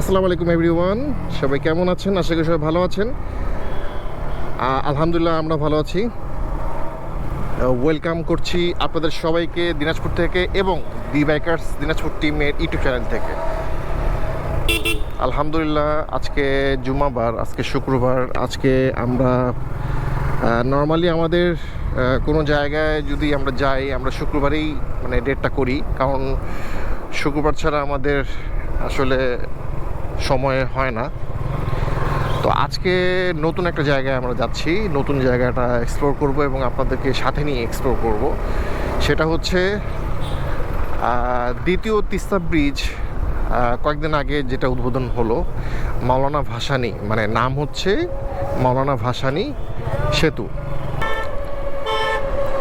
আসসালামু আলাইকুম এভরিওয়ান সবাই কেমন আছেন? আশা করি সবাই ভালো আছেন। আলহামদুলিল্লাহ আমরা ভালো আছি। ওয়েলকাম করছি আপনাদের সবাইকে দিনাজপুর থেকে এবং দি বাইকার্স দিনাজপুর টিমের ইউটিউব চ্যানেল থেকে। আলহামদুলিল্লাহ, আজকে জুমাবার, আজকে শুক্রবার। আজকে আমরা নর্মালি আমাদের কোনো জায়গায় যদি আমরা যাই, আমরা শুক্রবারেই মানে ডেটটা করি। কারণ শুক্রবার ছাড়া আমাদের আসলে সময় হয় না। তো আজকে নতুন একটা জায়গায় আমরা যাচ্ছি, নতুন জায়গাটা এক্সপ্লোর করব এবং আপনাদেরকে সাথে নিয়ে এক্সপ্লোর করব। সেটা হচ্ছে দ্বিতীয় তিস্তা ব্রিজ কয়েকদিন আগে যেটা উদ্বোধন হলো, মাওলানা ভাসানি মানে নাম হচ্ছে মাওলানা ভাসানী সেতু।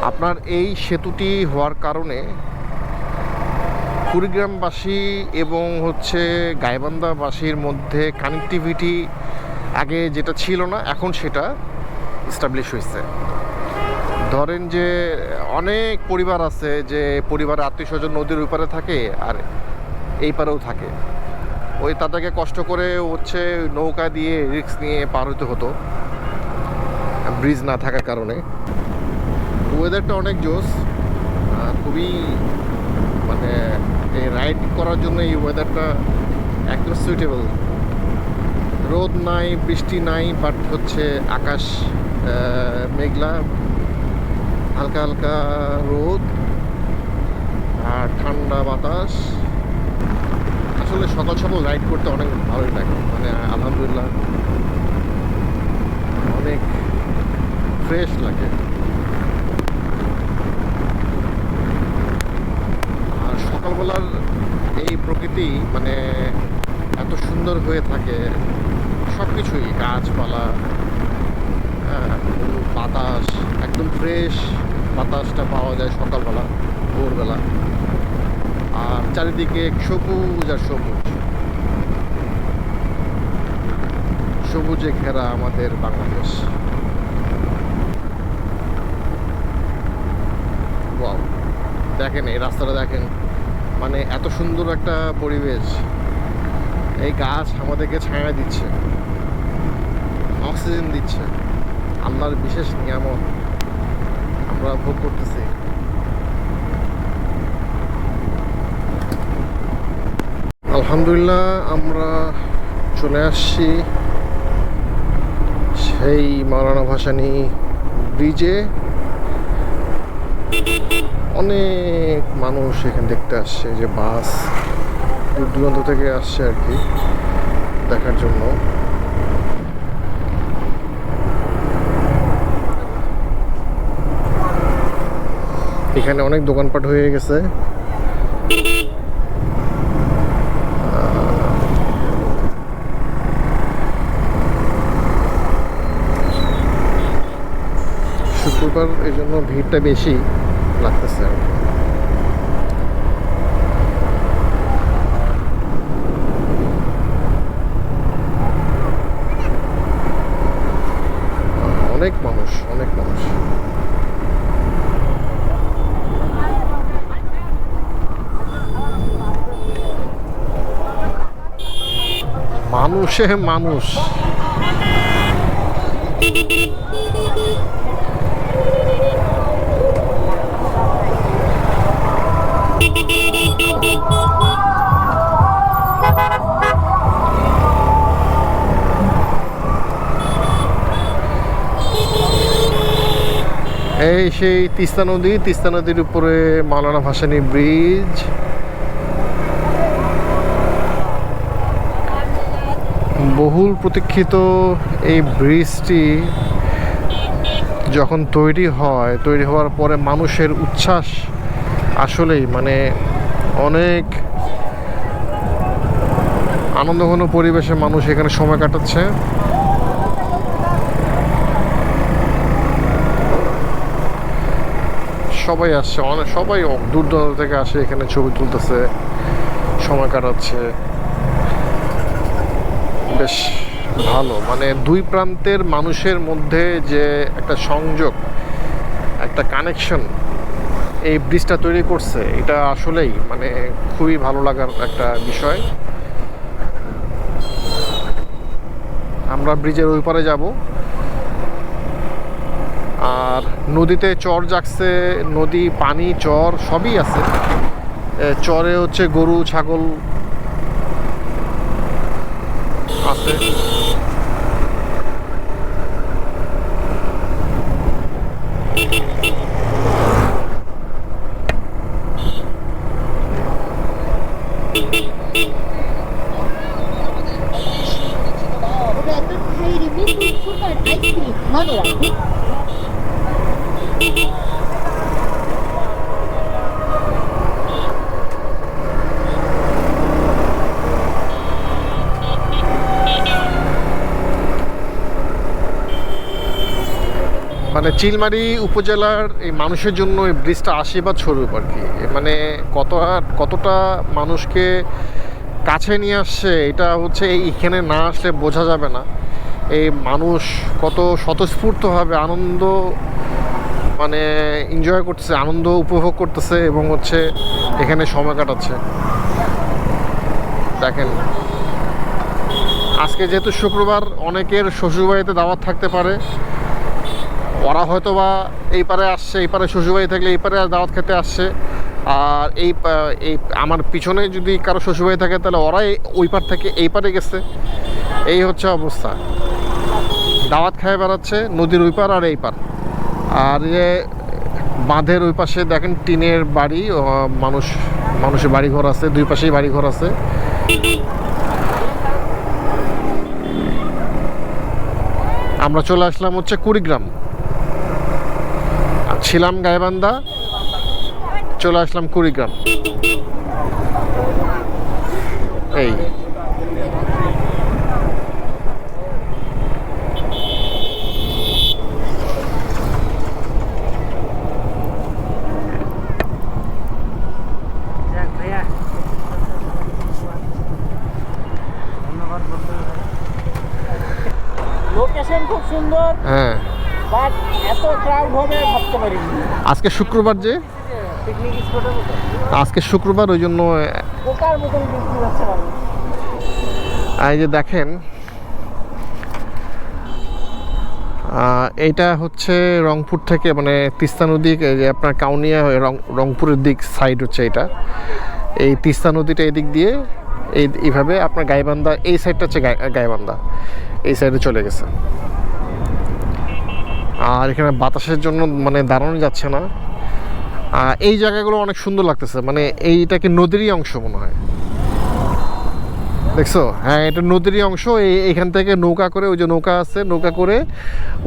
আপনার এই সেতুটি হওয়ার কারণে কুড়িগ্রামবাসী এবং হচ্ছে গাইবান্ধাবাসীর মধ্যে কানেক্টিভিটি আগে যেটা ছিল না, এখন সেটা এস্টাবলিশ হয়েছে। ধরেন যে অনেক পরিবার আছে যে পরিবারের আত্মীয় স্বজন নদীর ওই পারে থাকে আর এই পারেও থাকে। ওই তাদেরকে কষ্ট করে হচ্ছে নৌকা দিয়ে রিক্স নিয়ে পার হতে হতো ব্রিজ না থাকার কারণে। ওয়েদারটা অনেক জোস খুবই মানে এই রাইড করার জন্য এই ওয়েদারটা একদম সুইটেবল রোদ নাই, বৃষ্টি নাই বাট হচ্ছে আকাশ মেঘলা, হালকা হালকা রোদ আর ঠান্ডা বাতাস। আসলে সকাল সকাল রাইড করতে অনেক ভালোই লাগে। মানে আলহামদুলিল্লাহ, অনেক ফ্রেশ লাগে। আর এই প্রকৃতি মানে এত সুন্দর হয়ে থাকে। সব কিছুই গাছপালা হ্যাঁ, বাতাস একদম ফ্রেশ বাতাসটা পাওয়া যায় সকালবেলা ভোরবেলা। আর চারিদিকে সবুজ আর সবুজ। সবুজে ঘেরা আমাদের বাংলাদেশ। দেখেন এই রাস্তাটা দেখেন। মানে এত সুন্দর একটা পরিবেশ। এই গাছ আমাদেরকে ছায়া দিচ্ছে। অক্সিজেন দিচ্ছে। আল্লাহর বিশেষ নিয়ামত আমরা ভোগ করতেছি। আলহামদুলিল্লাহ আমরা চলে আসছি সেই মাওলানা ভাসানী ব্রিজে অনেক মানুষ এখানে দেখতে আসছে যে বাস দূর দূরান্ত থেকে আসছে আর কি দেখার জন্য। এখানে অনেক দোকানপাট হয়ে গেছে। শুক্রবার এই জন্য ভিড়টা বেশি। লাগতেছে আর কি। অনেক মানুষ অনেক মানুষ মানুষে এই সেই তিস্তা নদী, তিস্তা নদীর উপরে মাওলানা ভাসানী ব্রিজ। বহুল প্রতীক্ষিত এই ব্রিজটি যখন তৈরি হয়, তৈরি হওয়ার পরে মানুষের উচ্ছ্বাস আসলেই মানে অনেক আনন্দঘন পরিবেশে মানুষ এখানে সময় কাটাচ্ছে। সবাই আসছে, অনেক, সবাই দূর দূরান্ত থেকে আসে, এখানে ছবি তুলতেছে, সময় কাটাচ্ছে। বেশ ভালো মানে দুই প্রান্তের মানুষের মধ্যে যে একটা সংযোগ, একটা কানেকশন এই ব্রিজটা তৈরি করছে, এটা আসলেই মানে খুবই ভালো লাগার একটা বিষয়। আমরা ব্রিজের ওই পারে যাব। আর নদীতে চর জাগছে, নদী, পানি, চর সবই আছে। চরে হচ্ছে গরু, ছাগল আছে। চিলমারি উপজেলার এই মানুষের জন্য এই ব্রিজটা আশীর্বাদ স্বরূপ আর কি। মানে কত কতটা মানুষকে কাছে নিয়ে আসছে, এটা হচ্ছে এইখানে না আসলে বোঝা যাবে না। এই মানুষ কত স্বতঃস্ফূর্তভাবে আনন্দ মানে এনজয় করতেছে, আনন্দ উপভোগ করতেছে এবং হচ্ছে এখানে সময় কাটাচ্ছে। দেখেন, আজকে যেহেতু শুক্রবার অনেকের শ্বশুরবাড়িতে দাওয়াত থাকতে পারে ওরা হয়তো বা এই পারে আসছে, এই পারে শ্বশুরবাড়ি থাকলে এই পারে দাওয়াত খেতে আসছে। আর এই এই আমার পিছনে যদি কারও শ্বশুরবাড়ি থাকে, তাহলে ওরাই ওই পার থেকে এই পারে গেছে। এই হচ্ছে অবস্থা। দাওয়াত খেয়ে বেড়াচ্ছে নদীর ওই পার আর এই পার। আর যে বাঁধের ওই পাশে দেখেন টিনের বাড়ি মানুষ, মানুষের বাড়ি ঘর আছে, দুই পাশেই বাড়ি ঘর আছে। আমরা চলে আসলাম হচ্ছে কুড়িগ্রাম। ছিলাম গাইবান্ধা চলে আসলাম কুড়িগ্রাম। এই। লোকেশন খুব সুন্দর। হ্যাঁ। বাট এত ক্রাউড হবে ভাবতে পারিনি। আজকে শুক্রবার যে? পিকনিক স্পটের মতো। আজকে শুক্রবার ওই জন্য মতন বৃষ্টি এই যে দেখেন এইটা হচ্ছে রংপুর থেকে মানে তিস্তা নদী যে আপনার কাউনিয়া হয়ে রংপুরের দিক সাইড হচ্ছে এটা। এই তিস্তা নদীটা এদিক দিয়ে এই এইভাবে আপনার গাইবান্ধা এই সাইডটা হচ্ছে গাই- গাইবান্ধা এই সাইডে চলে গেছে। আর এখানে বাতাসের জন্য মানে দাঁড়ানো যাচ্ছে না। এই জায়গাগুলো অনেক সুন্দর লাগতেছে মানে এইটাকে নদীরই অংশ মনে হয়? দেখছ? হ্যাঁ এটা নদীরই অংশ এই এখান থেকে নৌকা করে ওই যে নৌকা আছে নৌকা করে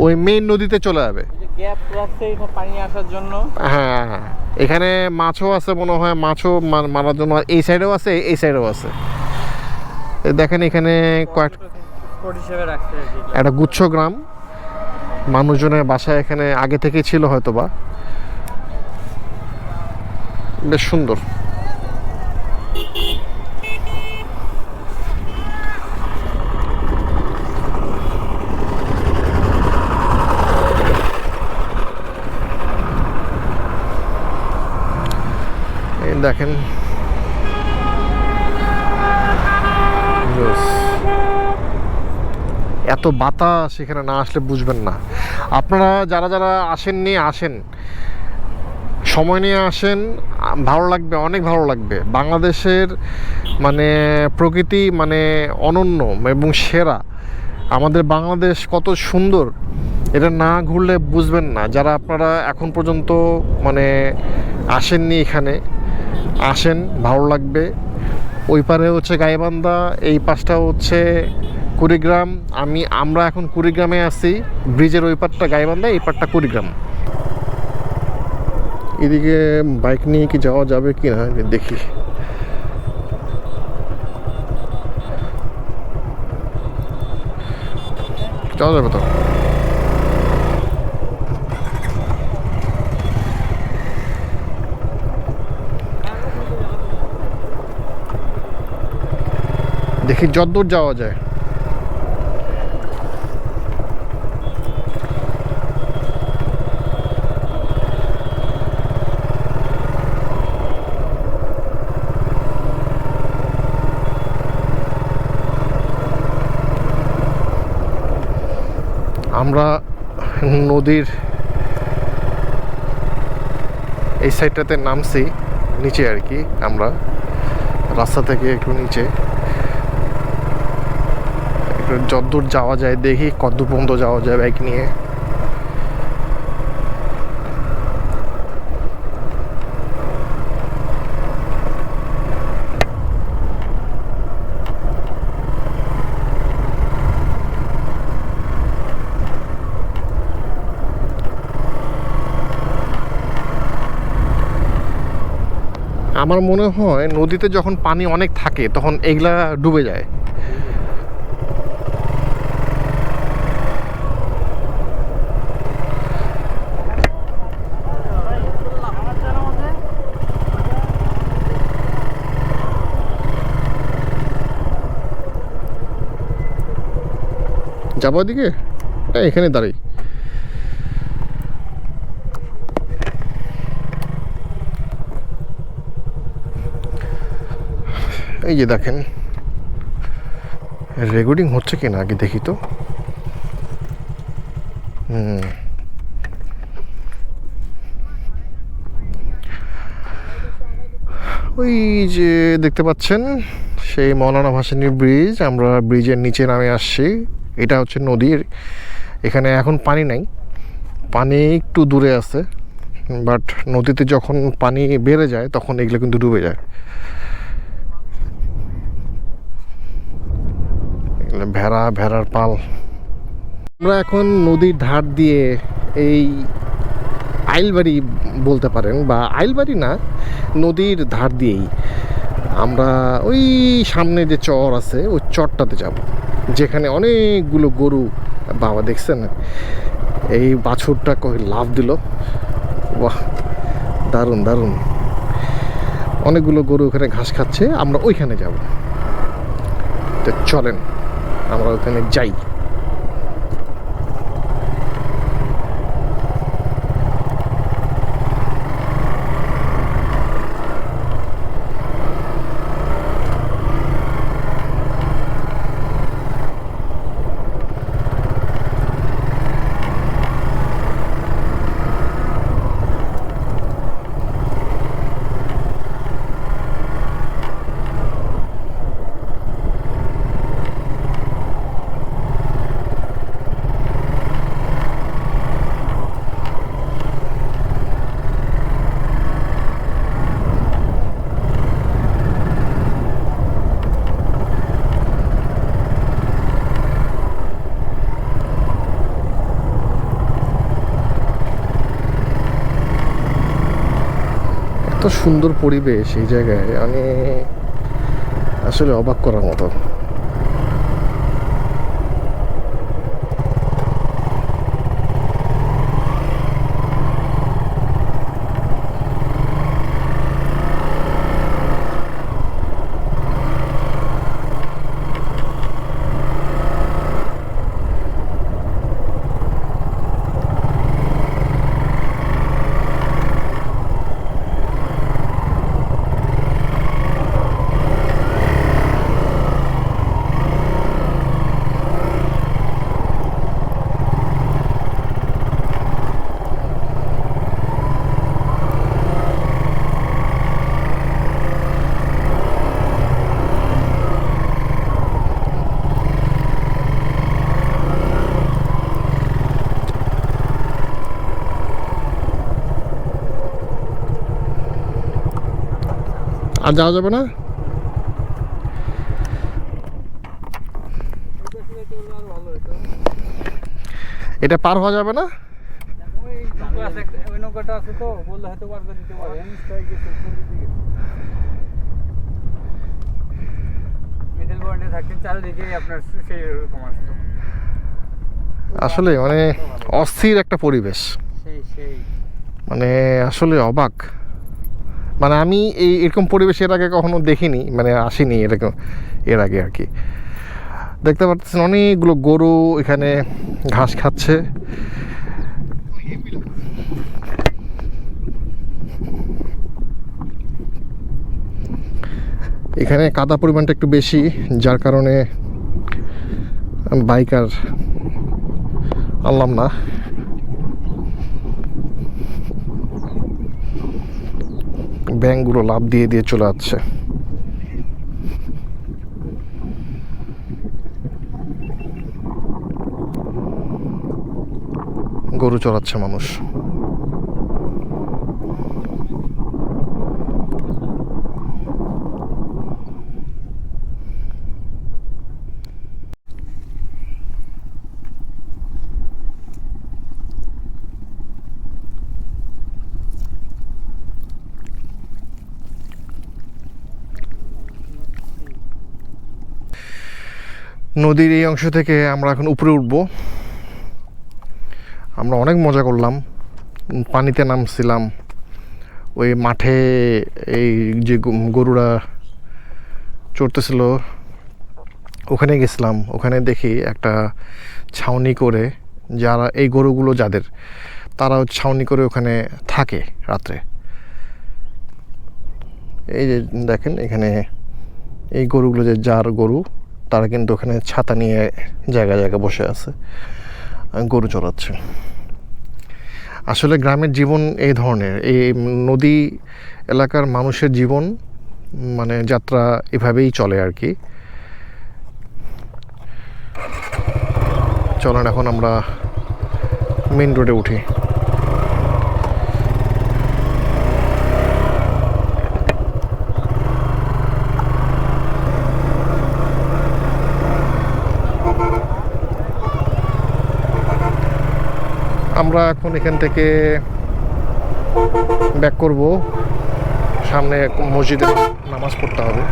ওই মেইন নদীতে চলে যাবে। যে গ্যাপ রাখছে এটা পানি আসার জন্য। হ্যাঁ হ্যাঁ এখানে মাছও আছে মনে হয় মাছও মারার জন্য আর এই সাইডেও আছে এই সাইডেও আছে। দেখেন এখানে কয়েক একটা গুচ্ছ গ্রাম। মানুষজনের বাসা এখানে আগে থেকেই ছিল হয়তো বা বেশ সুন্দর। দেখেন. এত বাতাস এখানে না আসলে বুঝবেন না। আপনারা যারা যারা আসেননি আসেন। সময় নিয়ে আসেন, ভালো লাগবে, অনেক ভালো লাগবে। বাংলাদেশের মানে প্রকৃতি মানে অনন্য এবং সেরা। আমাদের বাংলাদেশ কত সুন্দর, এটা না ঘুরলে বুঝবেন না। যারা আপনারা এখন পর্যন্ত মানে আসেননি এখানে, আসেন, ভালো লাগবে। ওই পারে হচ্ছে গাইবান্ধা, এই পাশটা হচ্ছে কুড়িগ্রাম, আমি, আমরা এখন কুড়িগ্রামে আছি। ব্রিজের ওই পারটা গাইবান্ধা এই পারটা কুড়িগ্রাম। এদিকে বাইক নিয়ে কি যাওয়া যাবে কি না দেখি। যাওয়া যাবে তো? দেখি যতদূর যাওয়া যায়। আমরা নদীর এই সাইডটাতে নামছি, নিচে আর কি, আমরা। রাস্তা থেকে একটু নিচে। একটু যতদূর যাওয়া যায়, দেখি কত পর্যন্ত যাওয়া যায় বাইক নিয়ে। আমার মনে হয় নদীতে যখন পানি অনেক থাকে, তখন এগুলা ডুবে যায়। যাব হ্যাঁ এখানে দাঁড়াই। এই যে দেখেন, রেকর্ডিং হচ্ছে কিনা আগে দেখি তো। ওই যে দেখতে পাচ্ছেন, সেই মৌলানা ভাসানী ব্রিজ আমরা ব্রিজের নিচে নামে আসছি। এটা হচ্ছে নদীর, এখানে এখন পানি নাই। পানি একটু দূরে আছে বাট নদীতে যখন পানি বেড়ে যায়, তখন এগুলো কিন্তু ডুবে যায়। ভেড়া, ভেড়ার পাল। আমরা এখন নদীর ধার দিয়ে এই আইলবাড়ি বলতে পারেন বা আইলবাড়ি না, নদীর ধার দিয়েই আমরা ওই সামনে যে চর আছে, ওই চরটাতে যাব। যেখানে অনেকগুলো গরু, বাবা দেখছেন? এই বাছুরটা কই লাভ দিল। বাহ, দারুণ দারুণ। অনেকগুলো গরু ওখানে ঘাস খাচ্ছে, আমরা ওইখানে যাব। তো চলেন। আমরা ওখানে যাই। সুন্দর পরিবেশ এই জায়গায় আমি আসলে অবাক করার মতো। আর যাওয়া যাবে না? এটা পার হওয়া যাবে না? আসলে মানে অস্থির একটা পরিবেশ। সেই সেই। মানে আসলে অবাক। মানে আমি এই এরকম পরিবেশ এর আগে কখনো দেখিনি মানে আসিনি এরকম, এর আগে আর কি। দেখতে পাচ্ছেন অনেকগুলো গরু এখানে ঘাস খাচ্ছে। এখানে কাদা পরিমাণটা একটু বেশি, যার কারণে বাইকার আনলাম না। ব্যাংকগুলো লাভ দিয়ে দিয়ে চলে যাচ্ছে গরু চড়াচ্ছে মানুষ। নদীর এই অংশ থেকে আমরা এখন উপরে উঠব। আমরা অনেক মজা করলাম। পানিতে নামছিলাম। ওই মাঠে এই যে গরুরা চড়তেছিল, ওখানে গেছিলাম। ওখানে দেখি একটা ছাউনি করে যারা, এই গরুগুলো যাদের তারা ছাউনি করে ওখানে থাকে রাত্রে। এই যে দেখেন, এখানে এই গরুগুলো যে যার গরু তারা কিন্তু ওখানে ছাতা নিয়ে জায়গায় জায়গায় বসে আছে গরু চড়াচ্ছে। আসলে গ্রামের জীবন এই ধরনের, এই নদী এলাকার মানুষের জীবন মানে যাত্রা এভাবেই চলে আর কি। চলেন, এখন আমরা মেন রোডে উঠি। আমরা এখন এখান থেকে ব্যাক করব। সামনে মসজিদে নামাজ পড়তে হবে।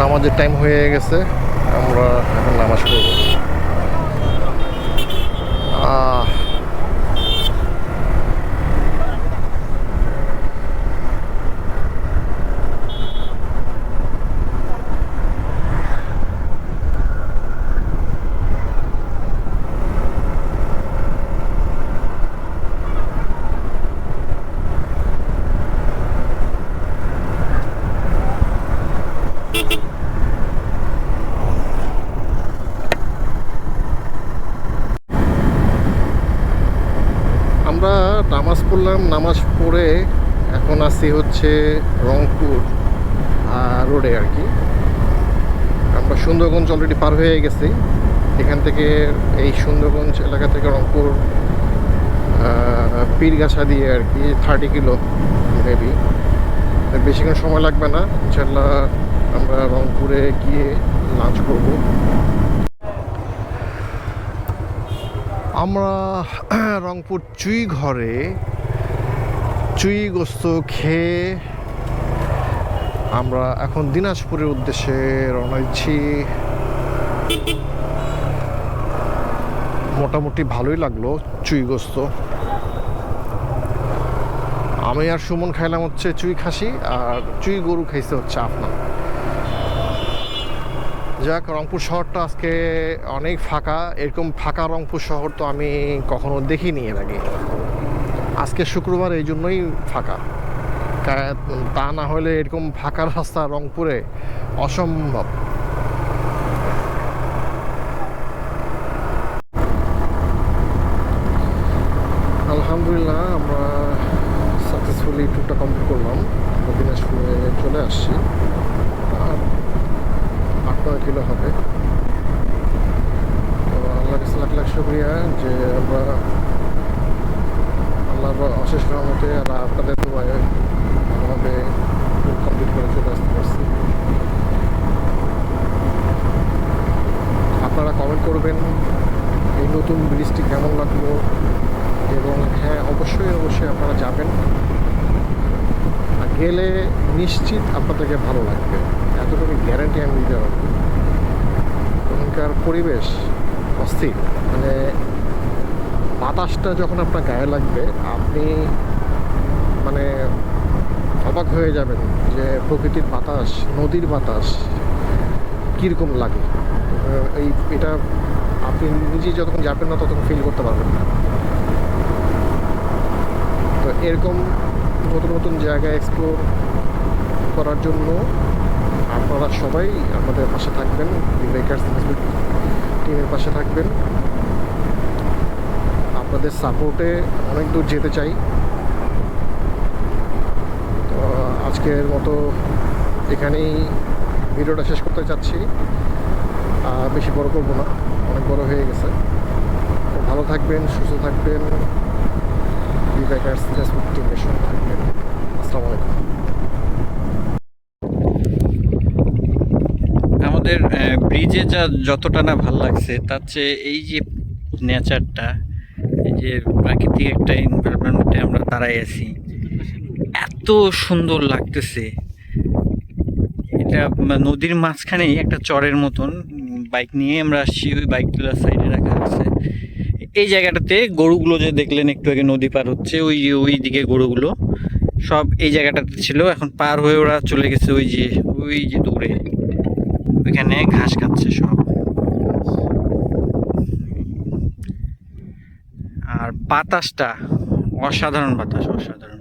নামাজের টাইম হয়ে গেছে, আমরা এখন নামাজ পড়ব আহ আমরা নামাজ নামাজ পড়ে এখন আসি হচ্ছে রংপুর রোডে আর কি। আমরা সুন্দরগঞ্জ অলরেডি পার হয়ে গেছি। এখান থেকে এই সুন্দরগঞ্জ এলাকা থেকে রংপুর পীরগাছা দিয়ে আর কি থার্টি কিলো মেবি বেশিক্ষণ সময় লাগবে না। ইনশাল্লাহ আমরা রংপুরে গিয়ে লাঞ্চ করব। আমরা রংপুর চুই ঘরে চুই গোস্ত খেয়ে আমরা এখন দিনাজপুরের উদ্দেশ্যে রওনা দিচ্ছি। মোটামুটি ভালোই লাগল চুই গোস্ত। আমি আর সুমন খাইলাম হচ্ছে চুই খাসি আর চুই গরু খাইছে হচ্ছে আপনার যাক, রংপুর শহরটা আজকে অনেক ফাঁকা। এরকম ফাঁকা রংপুর শহর তো আমি কখনো দেখিনি এর আগে। আজকে শুক্রবার এই জন্যই ফাঁকা। তা না হলে এরকম ফাঁকা রাস্তা রংপুরে অসম্ভব আলহামদুলিল্লাহ আমরা সাকসেসফুলি ট্যুরটা কমপ্লিট করলাম আমরা দিনাজপুরে চলে আসছি আর আট নয় কিলো হবে তো আল্লাহ কাছে লাখ লাখ শুক্রিয়া যে আমরা আল্লাহ অশেষ রহমতে আর আপনাদের দোয়ায় ভালোভাবে কমপ্লিট করে চলে আসতে পারছি আপনারা কমেন্ট করবেন এই নতুন ব্রিজটি কেমন লাগল এবং হ্যাঁ অবশ্যই অবশ্যই আপনারা যাবেন আর গেলে নিশ্চিত আপনাদেরকে ভালো লাগবে। এতটুকু গ্যারান্টি আমি দিতে পারব। ওখানকার পরিবেশ অস্থির। মানে বাতাসটা যখন আপনার গায়ে লাগবে, আপনি মানে অবাক হয়ে যাবেন যে প্রকৃতির বাতাস, নদীর বাতাস কীরকম লাগে। এই, এটা আপনি নিজে যতক্ষণ যাবেন না ততক্ষণ ফিল করতে পারবেন না। তো এরকম নতুন নতুন জায়গা এক্সপ্লোর করার জন্য আপনারা সবাই আমাদের পাশে থাকবেন বেকার টিমের পাশে থাকবেন। আপনাদের সাপোর্টে অনেক দূর যেতে চাই। তো আজকের মতো এখানেই ভিডিওটা শেষ করতে চাচ্ছি। বেশি বড় করব না, অনেক বড় হয়ে গেছে। ভালো থাকবেন, সুস্থ থাকবেন। আমাদের ব্রিজে যা যতটা না ভালো লাগছে, তার চেয়ে এই যে নেচারটা এই যে প্রাকৃতিক একটা এনভায়রনমেন্টে আমরা দাঁড়াই আছি, এত সুন্দর লাগতেছে। এটা নদীর মাঝখানেই একটা চরের মতন বাইক নিয়ে আমরা আসছি, ওই বাইকগুলো সাইডে রাখা আছে এই জায়গাটাতে গরুগুলো যে দেখলেন, একটু আগে নদী পার হচ্ছে, ওই ওই দিকে গরুগুলো, সব এই জায়গাটাতে ছিল। এখন পার হয়ে ওরা চলে গেছে ওই যে ওই যে দূরে। ওইখানে ঘাস খাচ্ছে সব। আর বাতাসটা, অসাধারণ বাতাস, অসাধারণ।